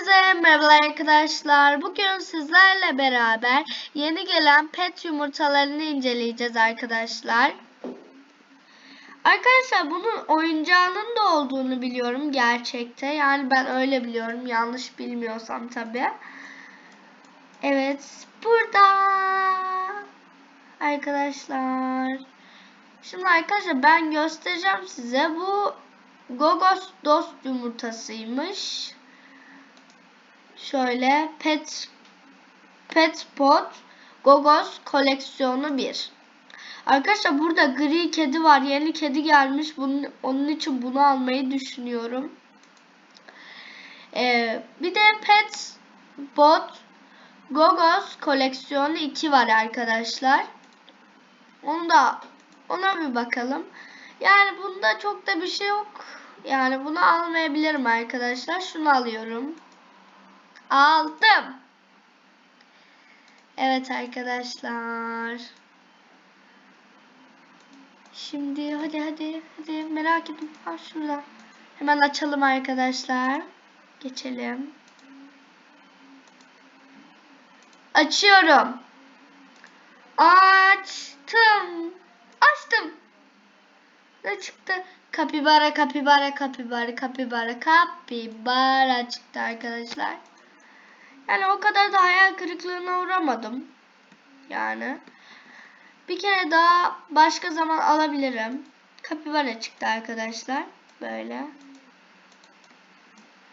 Hepinize merhaba arkadaşlar. Bugün sizlerle beraber yeni gelen pet yumurtalarını inceleyeceğiz arkadaşlar. Arkadaşlar bunun oyuncağının da olduğunu biliyorum gerçekte. Yani ben öyle biliyorum. Yanlış bilmiyorsam tabi. Evet. Burada. Arkadaşlar. Şimdi arkadaşlar ben göstereceğim size. Bu Gogos dost yumurtasıymış. Şöyle Pet Pet Pot Gogos koleksiyonu 1. Arkadaşlar burada gri kedi var. Yeni kedi gelmiş. Bunun, onun için bunu almayı düşünüyorum. Ee, bir de Pet Pot Gogos koleksiyonu 2 var arkadaşlar. Onu da ona bir bakalım. Yani bunda çok da bir şey yok. Yani bunu almayabilirim arkadaşlar. Şunu alıyorum. Aldım. Evet arkadaşlar. Şimdi hadi hadi hadi merak edin. Ha şurada. Hemen açalım arkadaşlar. Geçelim. Açıyorum. Açtım. Açtım. Ne çıktı? Kapibara, kapibara, kapibara, kapibara, kapibara çıktı arkadaşlar. Yani o kadar da hayal kırıklığına uğramadım. Yani. Bir kere daha başka zaman alabilirim. Kapibara çıktı arkadaşlar. Böyle.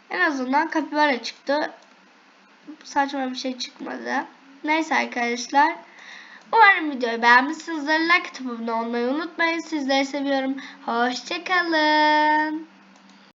En azından kapibara çıktı. Saçma bir şey çıkmadı. Neyse arkadaşlar. Umarım videoyu beğenmişsinizdir. Like atıp olmayı unutmayın. Sizleri seviyorum. Hoşçakalın.